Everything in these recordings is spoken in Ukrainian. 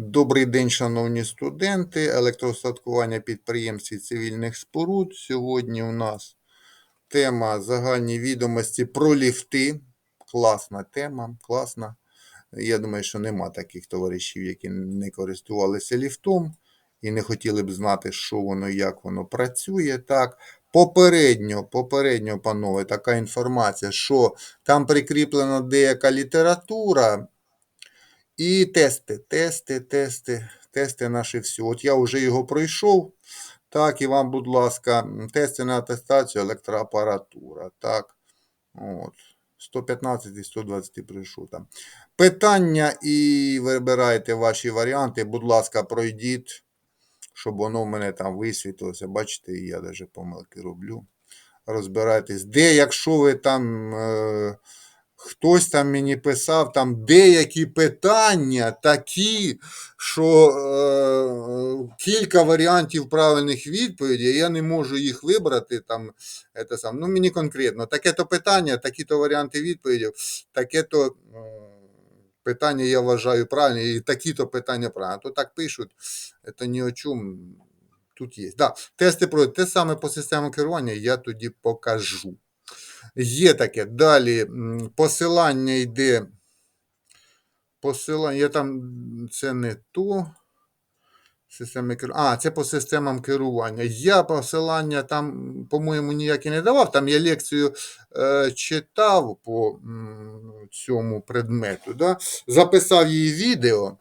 Добрий день, шановні студенти, електростаткування підприємств і цивільних споруд. Сьогодні у нас тема загальні відомості про ліфти. Класна тема, класна. Я думаю, що нема таких товаришів, які не користувалися ліфтом і не хотіли б знати, що воно як воно працює. Так, попередньо, попередньо, панове, така інформація, що там прикріплена деяка література. І тести, тести, тести, тести наші всі. От я вже його пройшов. Так, і вам, будь ласка, тести на атестацію електроапаратура. Так. От. 115 і 120 пройшов там. Питання і вибирайте ваші варіанти. Будь ласка, пройдіть, щоб воно в мене там висвітлилося. Бачите, я навіть помилки роблю. Розбирайтесь. Де, якщо ви там. Е- Хтось там мені писав там деякі питання такі, що е, кілька варіантів правильних відповідей, я не можу їх вибрати. Там, це сам. Ну, мені конкретно, таке-то питання, такі-то варіанти відповідей, таке-то е, питання я вважаю правильні, і такі-то питання правильні. То так пишуть, це ні о чому. Тут є. Да, тести пройдуть. Те саме по системі керування я тоді покажу. Є таке. Далі посилання йде. Посилання, я там це не то. Системи керу- А, це по системам керування. Я посилання там, по-моєму, ніякі не давав. Там я лекцію е, читав по м, цьому предмету. Да? Записав її відео.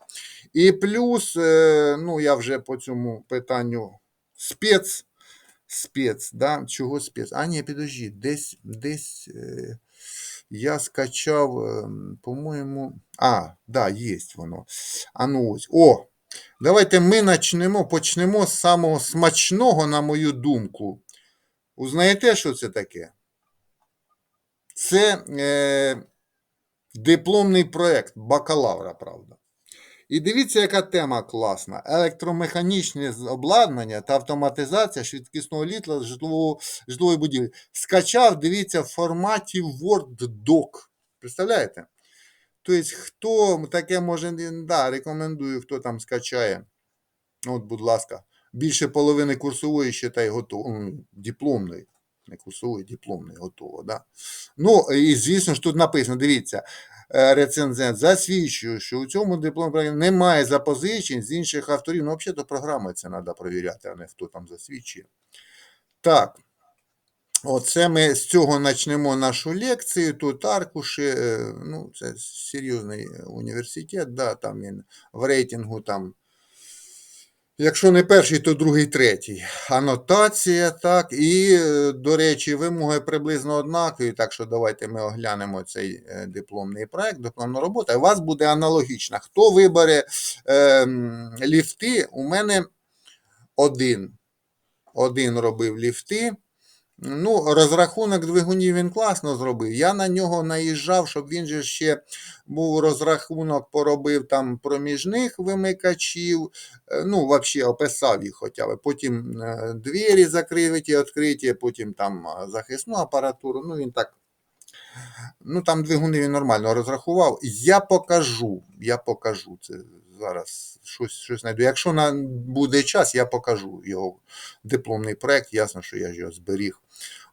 І плюс, е, ну, я вже по цьому питанню спец. Спец, да? Чого спец? А, ні, підожди, десь, десь е, я скачав, е, по-моєму. А, да, є воно. А ну ось. О! Давайте ми начнемо, почнемо з самого смачного, на мою думку. Узнаєте, що це таке? Це е, дипломний проєкт бакалавра, правда. І дивіться, яка тема класна: електромеханічне обладнання та автоматизація швидкісного літла житлової будівлі. Скачав, дивіться, в форматі Word Doc. Представляєте? Тобто, хто таке може, да, рекомендую, хто там скачає. От, будь ласка, більше половини курсової ще та й готово. м, Дипломної. Не курсової, дипломної готово. Да? Ну, і звісно ж тут написано: дивіться, е, рецензент засвідчує, що у цьому дипломі немає запозичень з інших авторів. Ну, взагалі, то програми це треба перевіряти, а не хто там засвідчує. Так. Оце ми з цього почнемо нашу лекцію. Тут аркуші, е, ну, це серйозний університет, да, там він в рейтингу там. Якщо не перший, то другий, третій. Анотація, так. І, е, до речі, вимоги приблизно однакові. Так що давайте ми оглянемо цей е, дипломний проект, дипломна робота. У вас буде аналогічна. Хто вибере е, ліфти? У мене один. Один робив ліфти. Ну, розрахунок двигунів він класно зробив. Я на нього наїжджав, щоб він же ще був розрахунок, поробив там проміжних вимикачів. Е, Ну, взагалі описав їх хоча б. Потім е, двері закриті, відкриті, потім там е, захисну апаратуру. Ну, він так. Ну, там двигуни він нормально розрахував. Я покажу. Я покажу це зараз. Щось, щось знайду. Якщо на, буде час, я покажу його дипломний проект. Ясно, що я його зберіг.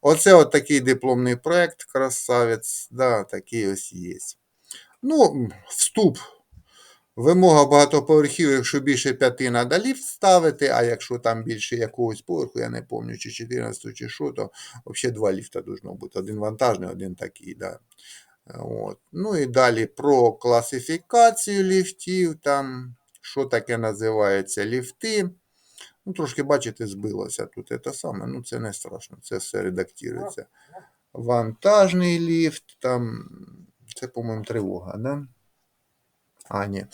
Оце от такий дипломний проект, красавець. Да, такий ось є. Ну, вступ. Вимога багатоповерхів, якщо більше п'яти треба ліфт ставити, а якщо там більше якогось поверху, я не пам'ятаю, чи 14 чи що, то взагалі два ліфта должно бути. Один вантажний, один такий. Да. От. Ну і далі про класифікацію ліфтів, там, що таке називається ліфти. Ну, трошки, бачите, збилося тут це саме. Ну, це не страшно, це все редактується. Вантажний ліфт, там, це, по-моєму, тривога, да? А, ні.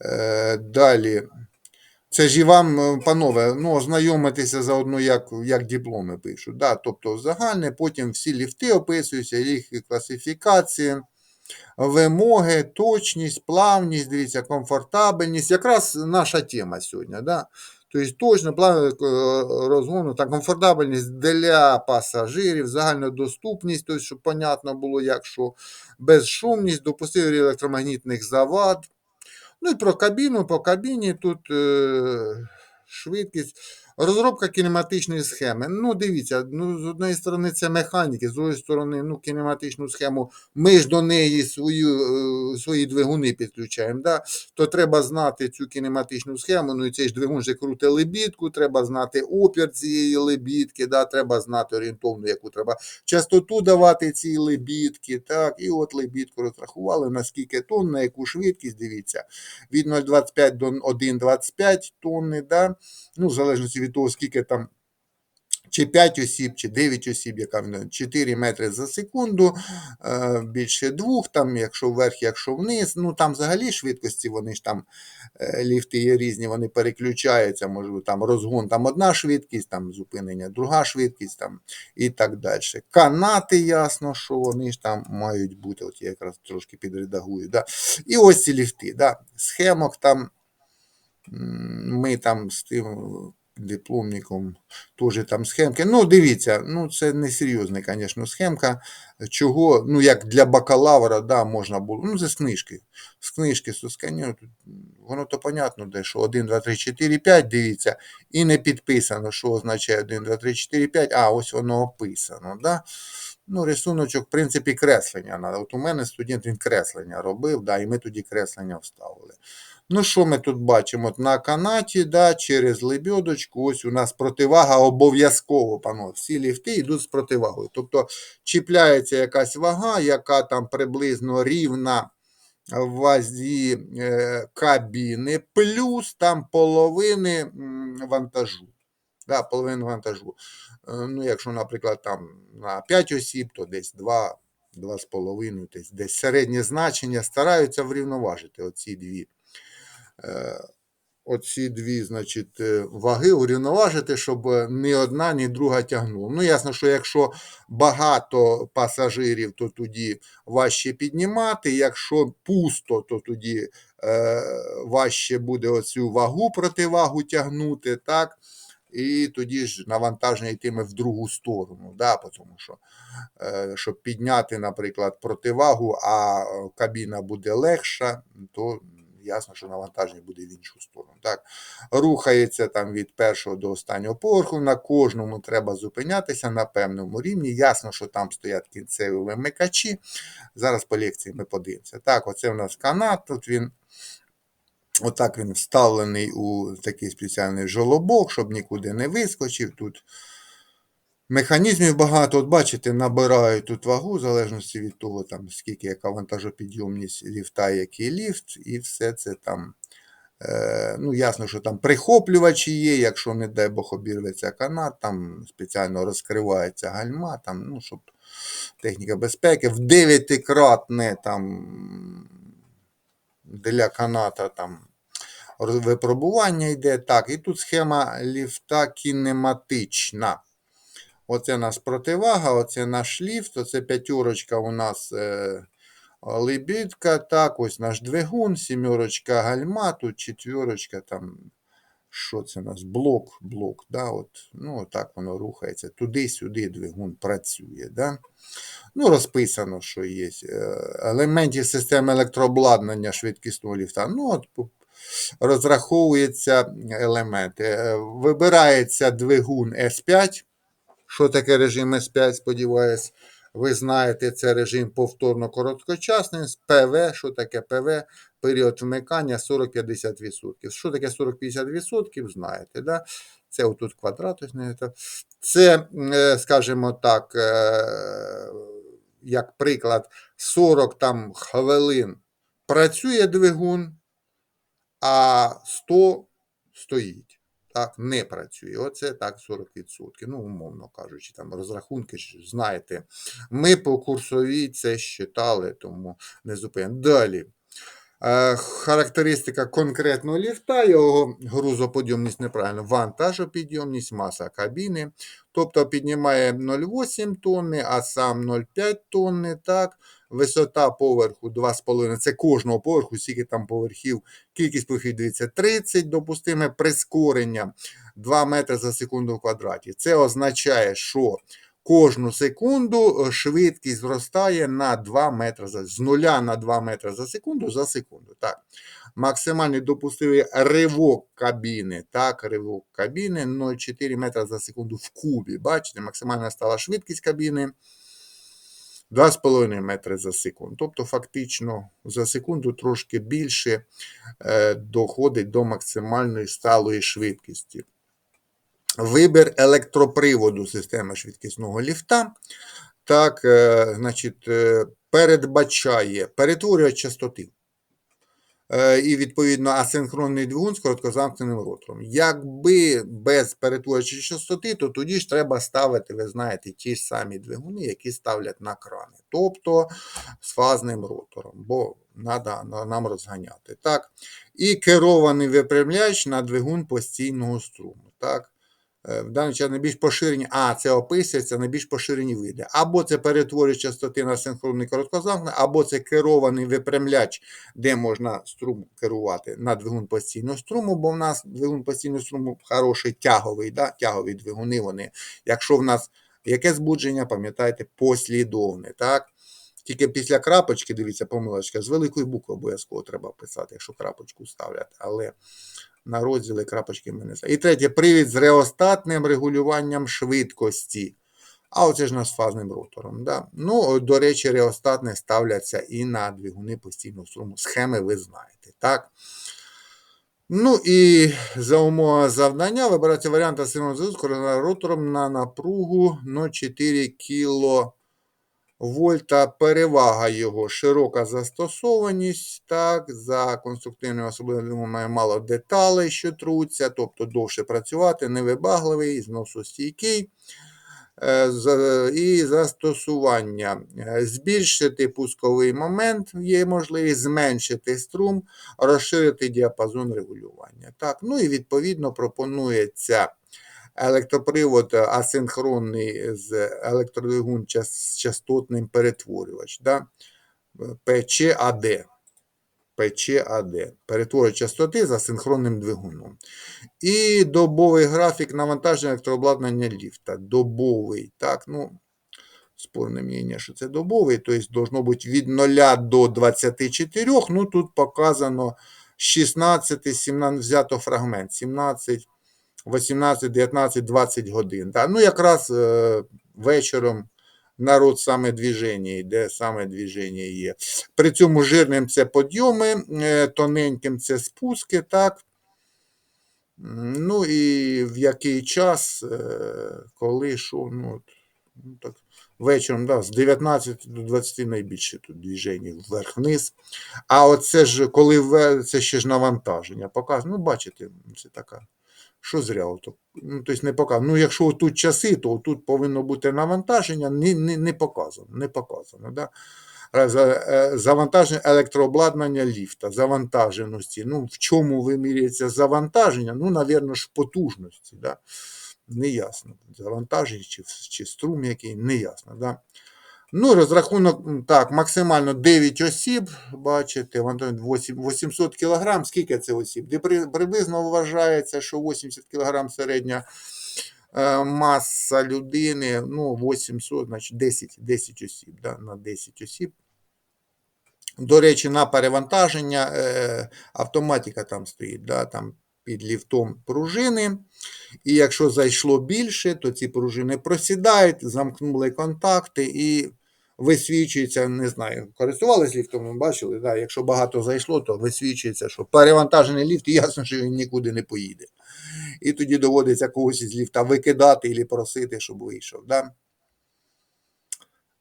Е, далі. Це ж і вам, е, панове, ну, ознайомитися заодно, як, як дипломи пишуть. Да? Тобто загальне, потім всі ліфти описуються, їх класифікації, вимоги, точність, плавність, дивіться, комфортабельність. Якраз наша тема сьогодні. Да? Тобто точно плавність е, розгону та комфортабельність для пасажирів, загальна доступність, тобто, щоб понятно було, як що безшумність, допустив електромагнітних завад. Ну і про кабіну, по кабіні тут е, швидкість. Розробка кінематичної схеми. Ну, дивіться, ну, з однієї сторони це механіки, з другої сторони, ну, кінематичну схему, ми ж до неї свою, е, свої двигуни підключаємо. Да? То треба знати цю кінематичну схему. Ну і цей ж двигун же крути лебідку, треба знати опір цієї лебідки, да? треба знати орієнтовну, яку треба частоту давати цій лебідки. Так? І от лебідку розрахували, на скільки тонн, на яку швидкість, дивіться, від 0,25 до 1,25 тонни. Да? ну, в залежності від того, скільки там. Чи 5 осіб, чи 9 осіб, яка в 4 метри за секунду, е, більше двох, там, якщо вверх, якщо вниз. Ну там взагалі швидкості, вони ж там е, ліфти є різні, вони переключаються, можливо, там розгон, там одна швидкість, там зупинення, друга швидкість там, і так далі. Канати, ясно, що вони ж там мають бути. От я якраз трошки підредагую. Да? І ось ці ліфти. Да? Схемок там. Ми там з тим дипломником теж там схемки. Ну, дивіться, ну це не серйозна, звісно, схемка. Чого, ну як для бакалавра, да, можна було. Ну, це з книжки. З книжки сосканю. Воно то понятно, де що 1, 2, 3, 4, 5, дивіться, і не підписано, що означає 1, 2, 3, 4, 5, а ось воно описано. Да? Ну, рисуночок, в принципі, креслення. От у мене студент він креслення робив, да, і ми тоді креслення вставили. Ну, що ми тут бачимо? От на канаті, да, через лебідочку, ось у нас противага обов'язково, пано. Всі ліфти йдуть з противагою. Тобто чіпляється якась вага, яка там приблизно рівна вазі е, кабіни, плюс там половини вантажу. Да, половину вантажу. Е, Ну, якщо, наприклад, там на 5 осіб, то десь 2, 2,5, десь, десь середнє значення стараються врівноважити оці дві. Е, Оці дві, значить, е, ваги урівноважити, щоб ні одна, ні друга тягнула. Ну, ясно, що якщо багато пасажирів, то тоді важче піднімати. Якщо пусто, то тоді е, важче буде оцю вагу противагу тягнути, так? І тоді ж навантаження йтиме в другу сторону, да, тому що, е, щоб підняти, наприклад, противагу, а кабіна буде легша, то ясно, що навантаження буде в іншу сторону. Так? Рухається там від першого до останнього поверху, на кожному треба зупинятися на певному рівні. Ясно, що там стоять кінцеві вимикачі. Зараз по лекції ми подивимося. Так, оце у нас канат, тут він. Отак він вставлений у такий спеціальний жолобок, щоб нікуди не вискочив. Тут механізмів багато. От бачите, набирають тут вагу, в залежності від того, там, скільки яка вантажопідйомність ліфта, який ліфт, і все це там. Е, ну, ясно, що там прихоплювачі є, якщо, не дай Бог, обірветься канат, там спеціально розкривається гальма, там, ну, щоб техніка безпеки в дев'ятикратне там для каната там випробування йде. Так, і тут схема ліфта кінематична. Оце у нас противага, оце наш ліфт, оце п'ятерочка у нас е, лебідка, так, ось наш двигун, сімерочка гальма, тут четверочка там. Що це у нас? Блок, блок, да, от, ну, так воно рухається. Туди-сюди двигун працює. Да? Ну, розписано, що є. е, Елементів системи електрообладнання швидкісного ліфта. Ну, от розраховуються елементи. Е, Вибирається двигун S5. Що таке режим S5, сподіваюсь, ви знаєте, це режим повторно короткочасний. ПВ, що таке ПВ? Період вмикання 40-50%. Що таке 40-50%, знаєте, да? Це отут квадрат. це. Це, е, скажімо так, е, як приклад, 40 там хвилин працює двигун, а 100 стоїть. Так, не працює. Оце так 40%. Ну, умовно кажучи, там розрахунки ж знаєте. Ми по курсовій це считали, тому не зупиняємо. Далі. Е, Характеристика конкретного ліфта, його грузоподйомність неправильно, вантажопідйомність, маса кабіни. Тобто піднімає 0,8 тонни, а сам 0,5 тонни. Так? Висота поверху 2,5. Це кожного поверху, скільки там поверхів. Кількість поверхів, дивіться, 30, допустиме прискорення 2 метри за секунду в квадраті. Це означає, що кожну секунду е, швидкість зростає на 2 метри за з 0 на 2 метри за секунду за секунду. Так. Максимальний допустимий ривок кабіни. Так, ривок кабіни 0,4 метра за секунду в кубі. Бачите, максимальна стала швидкість кабіни 2,5 метри за секунду. Тобто, фактично, за секунду трошки більше е, доходить до максимальної сталої швидкості. Вибір електроприводу системи швидкісного ліфта. Так, е, значить, е, передбачає перетворювач частоти. Е, І, відповідно, асинхронний двигун з короткозамкненим ротором. Якби без перетворчої частоти, то тоді ж треба ставити, ви знаєте, ті ж самі двигуни, які ставлять на крани. Тобто з фазним ротором, бо треба нам розганяти. Так? І керований випрямляч на двигун постійного струму. Так? Е, В даний час найбільш поширені, а це описується найбільш поширені види. Або це перетворює частоти на синхронний короткозамкнений, або це керований випрямляч, де можна струм керувати на двигун постійного струму, бо в нас двигун постійного струму хороший тяговий, да? тягові двигуни. Вони, якщо в нас яке збудження, пам'ятайте, послідовне. так? Тільки після крапочки, дивіться, помилочка, з великої букви обов'язково треба писати, якщо крапочку ставлять. Але на розділи крапочки ми. І третє, привід з реостатним регулюванням швидкості. А оце ж нас з фазним ротором. Да? Ну, до речі, реостатне ставляться і на двигуни постійного струму. Схеми ви знаєте. так? Ну і за умови завдання вибирається варіант асинхронного зв'язку з ротором на напругу 0,4 кіло вольта перевага його широка застосованість, так, за конструктивними має мало деталей, що труться, тобто довше працювати, невибагливий, зносостійкий. Е, І застосування. Е, Збільшити пусковий момент є можливість, зменшити струм, розширити діапазон регулювання. Так, ну і відповідно пропонується електропривод асинхронний з електродвигун з частотним перетворювач. Да? ПЧАД. ПЧАД. Перетворювач частоти з асинхронним двигуном. І добовий графік навантаження електрообладнання ліфта. Добовий. Так, ну, спорне мнення, що це добовий, тобто должно бути від 0 до 24. Ну, тут показано 16, 17, взято фрагмент. 17, 18, 19, 20 годин. Так? Ну, якраз е, вечором народ саме движення йде, саме движення є. При цьому жирним це подйоми, е, тоненьким це спуски, так. Ну і в який час, е, коли, що, ну, ну так, вечором, да, з 19 до 20 найбільше тут движення вверх-вниз. А оце ж, коли це ще ж навантаження, показує, ну, бачите, це така, що зря, ото, ну, тобто не показано. Ну, якщо тут часи, то тут повинно бути навантаження, не, не, не показано, не показано, да. Е, е, Завантаження електрообладнання ліфта, завантаженості. Ну, в чому вимірюється завантаження? Ну, навірно ж, потужності. Да? Неясно. Завантаження чи, чи струм який, неясно. Да? Ну, розрахунок, так, максимально 9 осіб, бачите, 800 кг, скільки це осіб? Де приблизно вважається, що 80 кг середня е, маса людини, ну, 800, значить 10, 10 осіб, да, на 10 осіб. До речі, на перевантаження е, автоматика там стоїть, да, там під ліфтом пружини. І якщо зайшло більше, то ці пружини просідають, замкнули контакти і висвічується, не знаю, користувались ліфтом, ви бачили, да, якщо багато зайшло, то висвічується, що перевантажений ліфт, і ясно, що він нікуди не поїде. І тоді доводиться когось із ліфта викидати і просити, щоб вийшов. Да?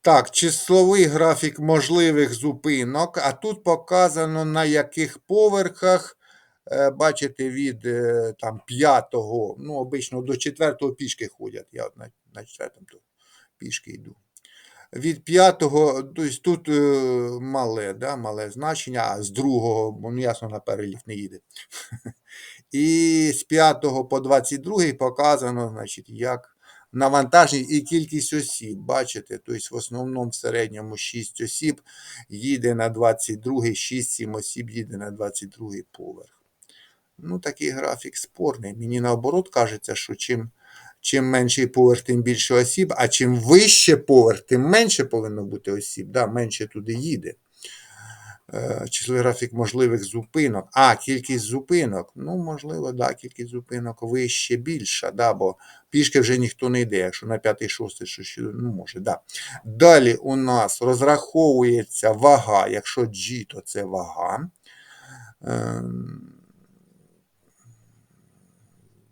Так, числовий графік можливих зупинок, а тут показано на яких поверхах, е, бачите, від е, там, п'ятого, ну, обично до четвертого пішки ходять. Я от на, на четвертому то пішки йду. Від п'ятого, тобто тут е, мале, да, мале значення, а з другого, бо ну, ясно, на переліфт не їде. І з 5 по 22 показано, значить, як навантаження і кількість осіб. Бачите, тобто в основному в середньому 6 осіб їде на 22, 6-7 осіб їде на 22 поверх. Ну, такий графік спорний. Мені наоборот кажеться, що чим, чим менший поверх, тим більше осіб, а чим вище поверх, тим менше повинно бути осіб, да, менше туди їде. Е, Числовий графік можливих зупинок. А, кількість зупинок. Ну, можливо, да, кількість зупинок вище більша, да, бо пішки вже ніхто не йде, якщо на п'ятий, шостий, що ще, ну, може, да. Далі у нас розраховується вага. Якщо G, то це вага.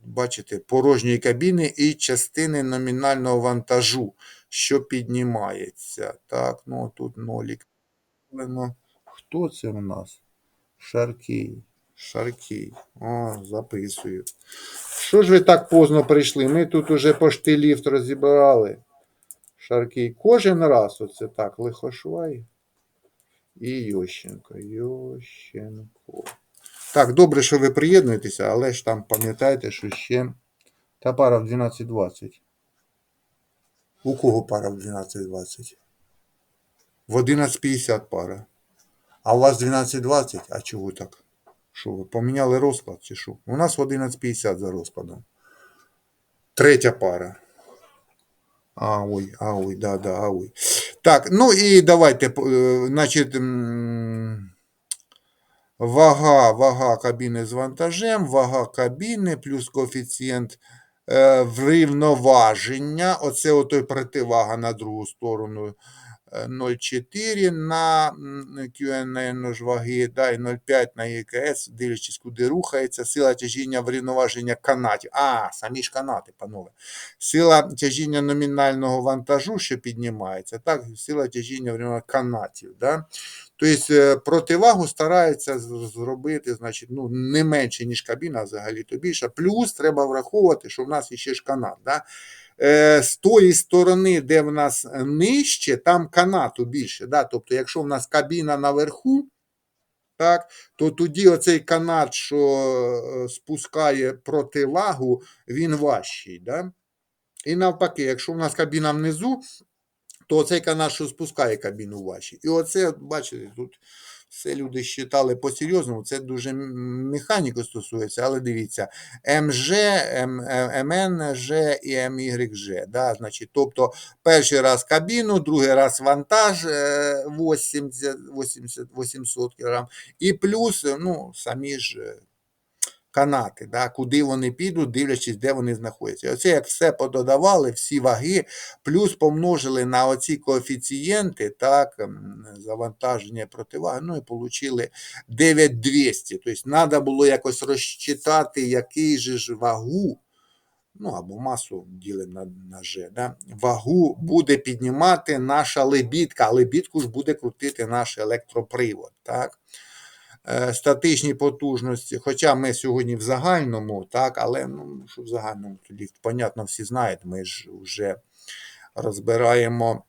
Бачите, порожньої кабіни і частини номінального вантажу, що піднімається. Так, ну тут нолік. Хто це у нас? Шаркій. Шаркій. О, записую. Що ж ви так поздно прийшли? Ми тут уже пошти ліфт розібрали. Шаркій. Кожен раз оце так. Лихошвай. І Йощенко. Йощенко. Так, добре, що ви приєднуєтеся, але ж там пам'ятайте, що ще та пара в 12.20. У кого пара в 12.20? В 11.50 пара. А у вас 12.20? А чого так? Що ви поміняли розклад чи що? У нас в 11.50 за розкладом. Третя пара. А, ой, а, ой, да, да, а, ой. Так, ну і давайте, е, значить, вага, вага кабіни з вантажем, вага кабіни плюс коефіцієнт е, врівноваження. Оце отой противага на другу сторону. е, 0,4 на м, QNN ж ваги, да, і 0,5 на ЄКС, дивлячись, куди рухається. Сила тяжіння врівноваження канатів. А, самі ж канати, панове. Сила тяжіння номінального вантажу, що піднімається, так, сила тяжіння врівноваження канатів. Да? Тобто е, противагу стараються з- зробити, значить, ну, не менше, ніж кабіна, взагалі то більше. Плюс треба враховувати, що в нас ще ж канат. Да? Е, з тої сторони, де в нас нижче, там канату більше. Да? Тобто, якщо в нас кабіна наверху, так, то тоді оцей канат, що е, спускає противагу, він важчий. Да? І навпаки, якщо в нас кабіна внизу, то цей канат, спускає кабіну важчий. І оце, бачите, тут все люди считали по-серйозному, це дуже м- механіку стосується, але дивіться, МЖ, е, МНЖ і МYЖ. Да? Значить, тобто перший раз кабіну, другий раз вантаж е, 80, 80 800 кг, і плюс е, ну, самі ж е, канати, да, куди вони підуть, дивлячись, де вони знаходяться. Оце як все пододавали, всі ваги, плюс помножили на оці коефіцієнти, так, завантаження противаги, ну і отримали 9200. Тобто треба було якось розчитати, який же ж вагу, ну або масу ділимо на, на G, да, вагу буде піднімати наша лебідка, а лебідку ж буде крутити наш електропривод. Так? Е, статичні потужності, хоча ми сьогодні в загальному, так, але ну, що в загальному тоді, понятно, всі знають, ми ж вже розбираємо,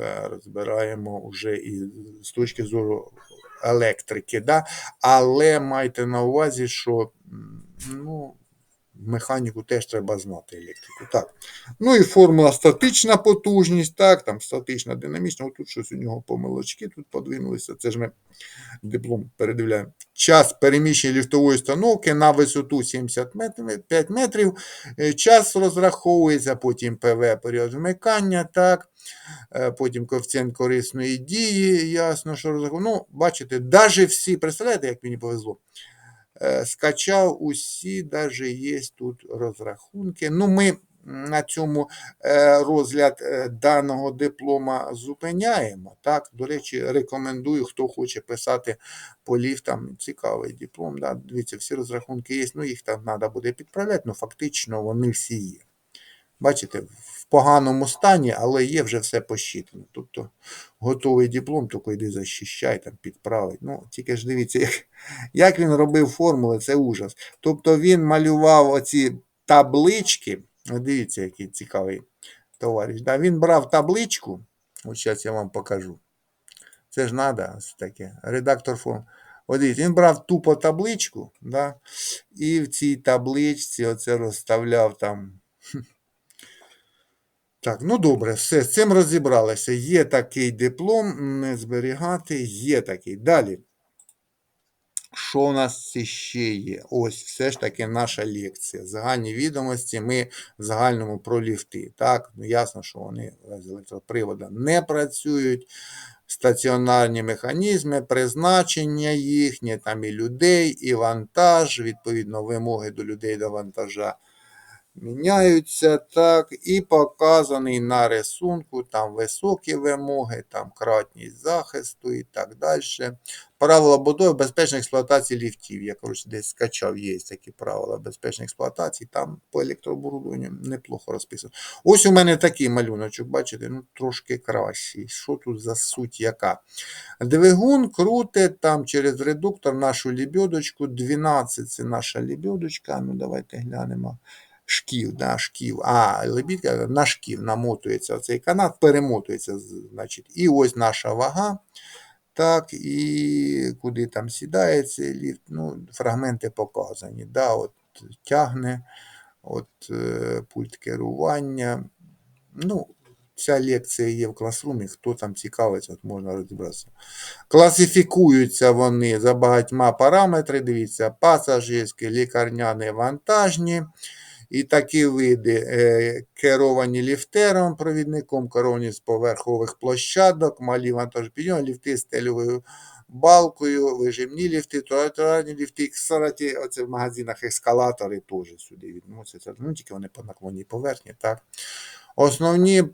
е, розбираємо вже і з точки зору електрики, да? але майте на увазі, що ну, механіку теж треба знати електрику. Так. Ну і формула статична потужність, так, там статична, динамічна, отут щось у нього помилочки тут подвинулися, це ж ми диплом передивляємо. Час переміщення ліфтової установки на висоту 75 метрів. Е, Час розраховується, потім ПВ період вмикання, так. Е, Потім коефіцієнт корисної дії, ясно, що розраховується. Ну, бачите, навіть всі, представляєте, як мені повезло. Е, Скачав усі, навіть є тут розрахунки. Ну, ми на цьому е, розгляд е, даного диплома зупиняємо. Так, до речі, рекомендую, хто хоче писати по ліфтам. Цікавий диплом. Да? Дивіться, всі розрахунки є. Ну, їх там треба буде підправляти, але фактично вони всі є. Бачите, в поганому стані, але є вже все посчитано. Тобто готовий диплом, тільки йди захищай, там підправить. Ну, тільки ж дивіться, як, як він робив формули, це ужас. Тобто він малював оці таблички. Дивіться, який цікавий товариш. Да, він брав табличку. От зараз я вам покажу. Це ж треба ось таке. Редактор форм. От дивіться, він брав тупо табличку, да, і в цій табличці оце розставляв там. Так, ну добре, все, з цим розібралися. Є такий диплом, не зберігати, є такий. Далі. Що у нас ще є? Ось все ж таки наша лекція. Загальні відомості. Ми в загальному про ліфти. Так, ну ясно, що вони з електроприводом не працюють. Стаціонарні механізми, призначення їхнє, там і людей, і вантаж, відповідно, вимоги до людей до вантажа міняються так, і показаний на рисунку, там високі вимоги, там кратність захисту і так далі. Правила будови безпечної експлуатації ліфтів. Я коротше, десь скачав, є такі правила безпечної експлуатації, там по електрооборудованню неплохо розписано. Ось у мене такий малюночок, бачите, ну трошки кращий. Що тут за суть яка? Двигун крутить там через редуктор нашу лебедочку. 12 це наша лебедочка. Ну, давайте глянемо. Шків, да, шків. А, лебідка на шків намотується цей канат, перемотується, значить. І ось наша вага. Так, і куди там сідає цей ліфт, ну, фрагменти показані. Да, от Тягне, от е, пульт керування. Ну, Ця лекція є в класрумі, хто там цікавиться, от можна розібратися. Класифікуються вони за багатьма параметрами. Дивіться, пасажирські, лікарняні, вантажні. І такі види е, керовані ліфтером, провідником, керовані з поверхових площадок, малі вантажопідйоми, ліфти з стелевою балкою, вижимні ліфти, тротуарні ліфти, кстати, оце в магазинах ескалатори теж сюди відносяться. Ну, тільки вони по наклонній поверхні. так. Основні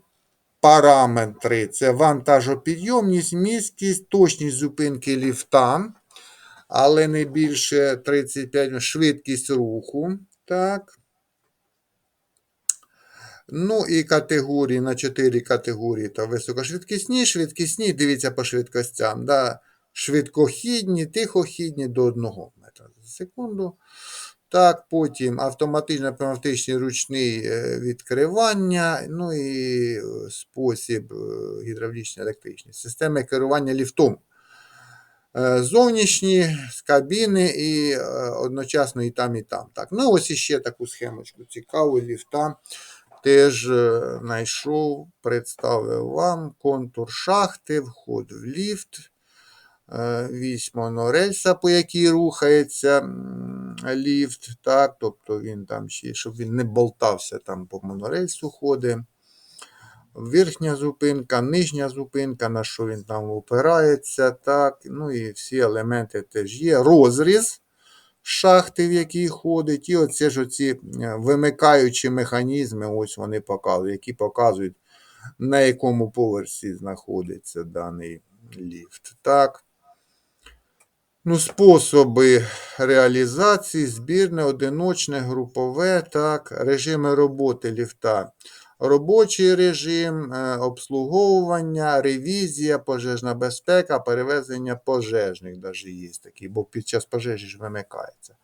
параметри це вантажопідйомність, місткість, точність зупинки ліфта, але не більше 35 швидкість руху. так. Ну і категорії на 4 категорії то високошвидкісні, швидкісні, дивіться по швидкостям. Да? Швидкохідні, тихохідні до 1 метра за секунду. Так, потім автоматично пневматичний ручний е, відкривання, ну і е, спосіб е, гідравлічний. Системи керування ліфтом. Зовнішні з кабіни і одночасно і там, і там. Так, ну ось іще таку схемочку цікаву ліфта теж е, знайшов, представив вам контур шахти, вход в ліфт, е, вісь монорельса, по якій рухається ліфт, так, тобто він там ще, щоб він не болтався там по монорельсу ходить. Верхня зупинка, нижня зупинка, на що він там опирається, так, ну і всі елементи теж є. Розріз шахти, в якій ходить, і оце ж оці е, вимикаючі механізми, ось вони показують, які показують, на якому поверсі знаходиться даний ліфт. Так. Ну, Способи реалізації, збірне, одиночне, групове, так, режими роботи ліфта. Робочий режим, е, обслуговування, ревізія, пожежна безпека, перевезення пожежних навіть є такі, бо під час пожежі ж вимикається.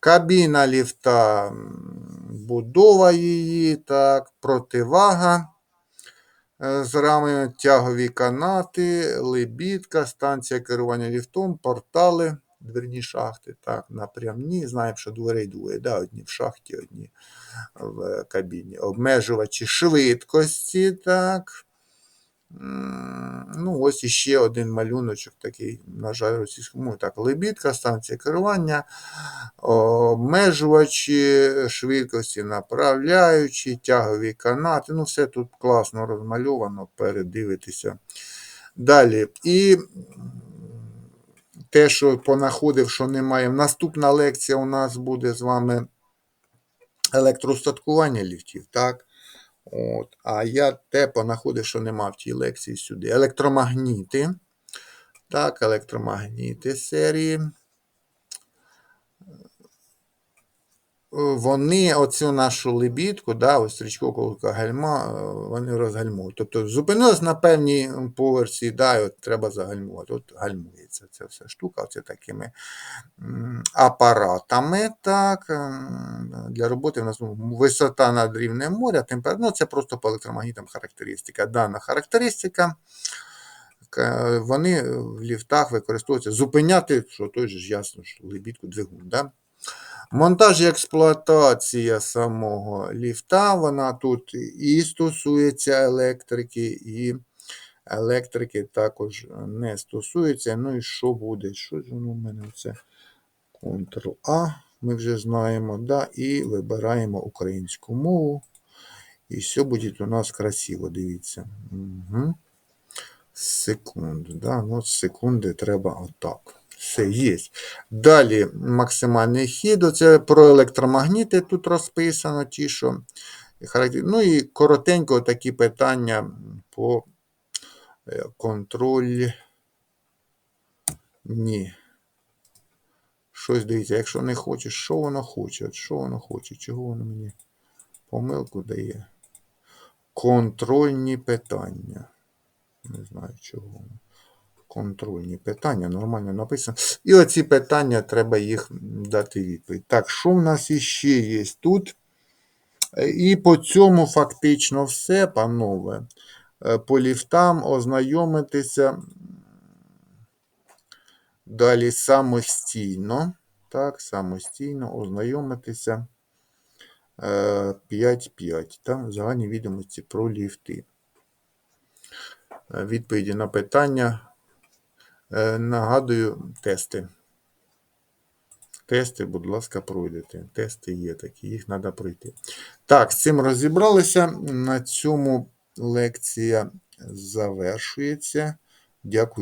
Кабіна ліфта, будова її, так, противага е, з рами, тягові канати, лебідка, станція керування ліфтом, портали, дверні шахти, так, напрямні. Знаємо, що дверей двоє, да, одні в шахті, одні в кабіні. Обмежувачі швидкості, так. Ну, ось іще один малюночок такий, на жаль, російському. Так, лебідка, станція керування, обмежувачі швидкості, направляючі, тягові канати. Ну, все тут класно розмальовано, передивитися. Далі. І те, що понаходив, що немає. Наступна лекція у нас буде з вами електростаткування ліфтів, так? От. А я те понаходив, що нема в тій лекції сюди. Електромагніти. Так, електромагніти серії. Вони оцю нашу лебідку, да, ось стрічкового гальма, е, вони розгальмують. Тобто зупинилась на певній поверсі, да, от треба загальмувати. От гальмується ця вся штука, оце такими апаратами. так, ем, Для роботи в нас ну, висота над рівнем моря, температура, ну це просто по електромагнітам характеристика. Дана характеристика. Вони в ліфтах використовуються зупиняти, що той же ж ясно, що лебідку двигун. Да? Монтаж і експлуатація самого ліфта, вона тут і стосується електрики, і електрики також не стосується. Ну і що буде? Що ж воно в мене це Ctrl-A, ми вже знаємо, да, і вибираємо українську мову. І все буде у нас красиво, дивіться. Угу. Секунду, да, ну, секунди треба отак. Все, є. Далі максимальний хід. Це про електромагніти тут розписано, ті, що Ну і коротенько такі питання по е, контроль. Ні. Щось дивіться, якщо не хочеш, що воно хоче? Що воно хоче? Чого воно мені помилку дає? Контрольні питання. Не знаю чого. Контрольні питання, нормально написано. І оці питання треба їх дати відповідь. Так, що в нас іще є тут? Е, І по цьому фактично все, панове. Е, По ліфтам ознайомитися далі самостійно. Так, самостійно ознайомитися. Е, 5.5. Так, загальні відомості про ліфти. Е, Відповіді на питання. Е, Нагадую, тести. Тести, будь ласка, пройдете. Тести є такі, їх треба пройти. Так, з цим розібралися. На цьому лекція завершується. Дякую.